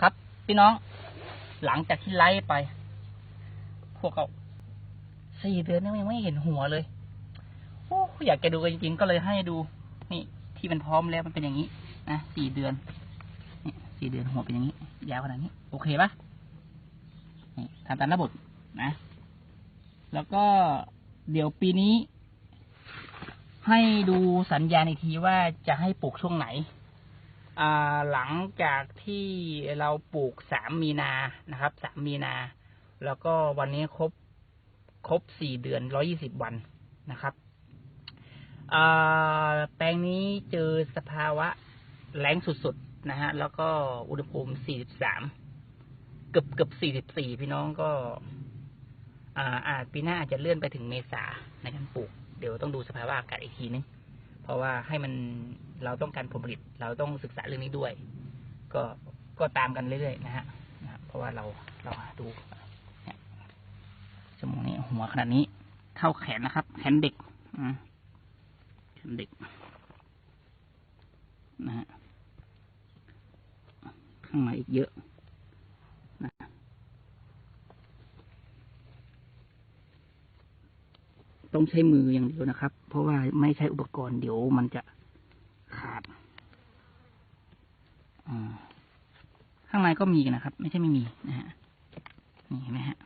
ครับพี่น้อง หลังจากที่ไล่ไป พวกเขาสี่เดือนนี่ยังไม่เห็นหัวเลยโอ้อยากจะดูกันจริงๆก็เลยให้ดู นี่ ที่มันพร้อมแล้วมันเป็นอย่างนี้นะสี่เดือนนี่สี่เดือนหัวเป็นอย่างนี้ ยาวขนาดนี้ โอเคปะนี่ทำตามระบบนะ แล้วก็เดี๋ยวปีนี้ ให้ดูสัญญาณอีกทีว่าจะให้ปลูกช่วงไหน หลังจากที่เราปลูกสามมีนานะครับสามมีนา แล้วก็วันนี้ครบครบสี่เดือนร้อยี่สิบวันนะครับแปลงนี้เจอสภาวะแรงสุดๆนะฮะ แล้วก็อุณหภูมิสี่สิบสามเกือบเกือบสี่สิบสี่พี่น้องก็ อ่าอาจปีหน้าอาจจะเลื่อนไปถึงเมษาในการปลูก เดี๋ยวต้องดูสภาวะอากาศอีกทีนึง เพราะว่าให้มัน เราต้องการผลผลิต เราต้องศึกษาเรื่องนี้ด้วย ก็ก็ตามกันเรื่อยๆนะฮะนะเพราะว่าเราเราดูเนี่ยชั่วโมงนี้หัวขนาดนี้เท่าแขนนะครับ แขนเด็กแขนเด็กนะฮะข้างในอีกเยอะนะต้องใช้มืออย่างเดียวนะครับ เพราะว่าไม่ใช้อุปกรณ์เดี๋ยวมันจะขาดอ่า ข้างในก็มีนะครับ ไม่ใช่ไม่มีนะฮะนี่เห็นไหมฮะ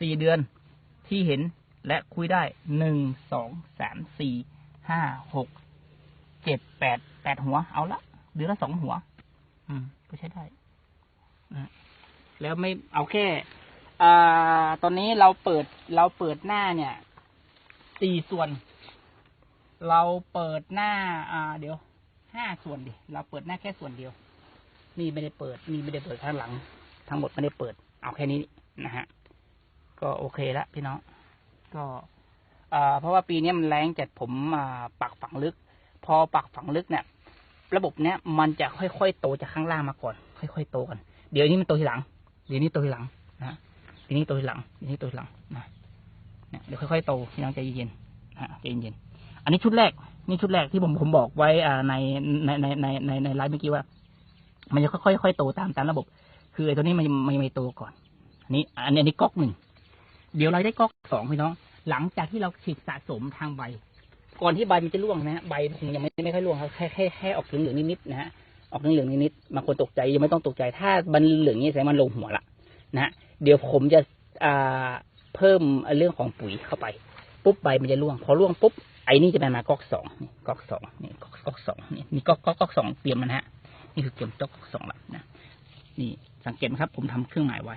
สี่เดือนที่เห็นและคุยได้หนึ่งสองสามสี่ห้าหกเจ็ดแปดแปดหัวเอาละเดือนละสองหัว อืมก็ใช้ได้นะ แล้วไม่เอาแค่อ่าตอนนี้เราเปิดเราเปิดหน้าเนี่ยสี่ส่วน เราเปิดหน้า อ่า เดี๋ยวห้าส่วนดิเราเปิดหน้าแค่ส่วนเดียว นี่ไม่ได้เปิด นี่ไม่ได้เปิดข้างหลัง ทั้งหมดไม่ได้เปิด เอาแค่นี้นะฮะก็โอเคละพี่น้องก็อ่าเพราะว่าปีนี้มันแรงจัดผมมาปักฝังลึก พอปักฝังลึกเนี่ย ระบบเนี้ยมันจะค่อยๆโตจากข้างล่างมาก่อน ค่อยๆโตกัน เดี๋ยวนี้มันโตทีหลัง เดี๋ยวนี้โตทีหลังนะเดี๋ยวนี้โตทีหลังเดี๋ยวนี้โตทีหลังนะเดี๋ยวค่อยๆโตพี่น้องใจเย็นๆนะใจเย็นๆอันนี้ชุดแรก นี่ชุดแรกที่ผมผมบอกไว้อ่าในในในในในในไลฟ์เมื่อกี้ว่า มันจะค่อยๆค่อยๆโตตามตามระบบ คือไอ้ตัวนี้มันมันไม่โตก่อน อันนี้ อันนี้อันนี้ก๊อกหนึ่งเดี๋ยวเราได้ก๊อกสองพี่น้อง หลังจากที่เราฉีดสะสมทางใบ ก่อนที่ใบมันจะร่วงนะฮะใบคงยังไม่ไม่ค่อยร่วงครับแค่แค่แค่ออกเหลืองๆนิดๆนะฮะ ออกเหลืองนิดๆบางคนตกใจยังไม่ต้องตกใจ ถ้ามันเหลืองนี้แสดงมันลงหัวละนะฮะเดี๋ยวผมจะอ่าเพิ่มเรื่องของปุ๋ยเข้าไป ปุ๊บใบมันจะร่วง พอร่วงปุ๊บไอ้นี่จะเป็นมากอกสองนี่กอกสองนี่กอกกอกสองนี่นี่ก๊อกกอกกอกสองเตรียมมันะฮะนี่คือเตรียมกอกสองละนะนี่สังเกตไหมครับ ผมทำเครื่องหมายไว้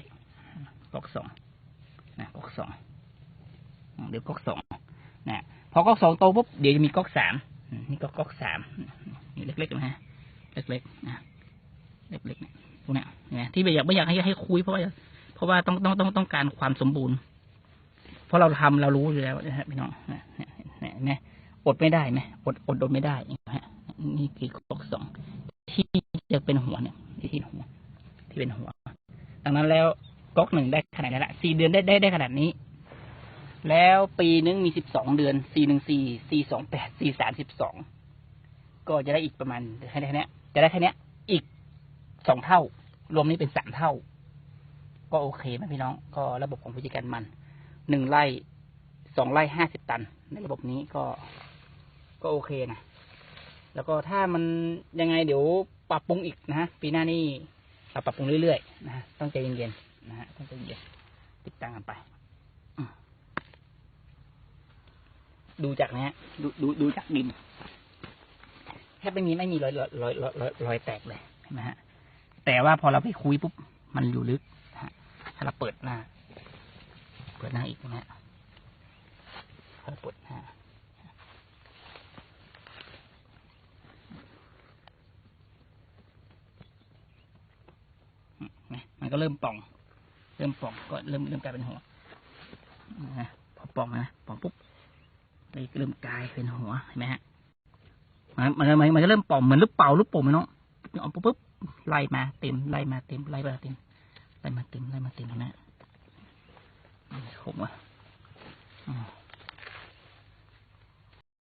กอกสองนะกอกสองเดี๋ยวกอกสองนะพอกอกสองโตปุ๊บเดี๋ยวจะมีกอกสามนี่กอกกอกสามนี่เล็กๆนะฮะ เล็กๆนะเล็กๆเนี่ยพวกเนี้ยนไหมที่ไม่อยากไม่อยากให้ให้คุยเพราะว่าเพราะว่าต้องต้องต้องต้องการความสมบูรณ์ เพราะเราทำเรารู้อยู่แล้วนะฮะพี่น้องเนี่ยเนี่ยเนี่ยอดไม่ได้ไหมอดอดอดไม่ได้นะฮะนี่คือก๊อกสองที่จะเป็นหัวเนี่ยที่หัว ที่เป็นหัว ดังนั้นแล้วก๊อกหนึ่งได้ขนาดนี้ละสี่เดือนได้ได้ได้ขนาดนี้ แล้วปีนึงมีสิบสองเดือนสี่หนึ่งสี่สี่สองแปดสี่สามสิบสองก็จะได้อีกประมาณแค่นี้ จะได้แค่นี้อีกสองเท่า รวมนี้เป็นสามเท่า ก็โอเคไหมพี่น้อง ก็ระบบของผู้จัดการมันหนึ่งไร่สองไร่ห้าสิบตัน ในระบบนี้ก็ก็โอเคนะแล้วก็ถ้ามันยังไงเดี๋ยวปรับปรุงอีกนะฮะปีหน้านี่เราปรับปรุงเรื่อยๆนะฮะต้องใจเย็นๆนะฮะต้องใจเย็นติดตามกันไปดูจากเนี้ยดูดูดูจากดิน ทบไม่มีไม่มีรอยรอยรอยรอยรอยแตกเลยเห็นไหมฮะ แต่ว่าพอเราไปคุยปุ๊บมันอยู่ลึกฮะถ้าเราเปิดหน้า เปิดหน้าอีกนะฮะเปิดหน้านะมันก็เริ่มป่อง เริ่มป่องก็เริ่มเริ่มกลายเป็นหัวนะพอป่องนะป่องปุ๊บเลยเริ่มกลายเป็นหัวเห็นไหมฮะ มันมันมันจะเริ่มป่อมเหมือนลูกเป่าลูกป่งไหมเนาะเอาปุ๊บไล่มาเต็มไล่มาเต็มไล่มาเต็มไล่มาเต็มไล่มาเต็มนะผมว่า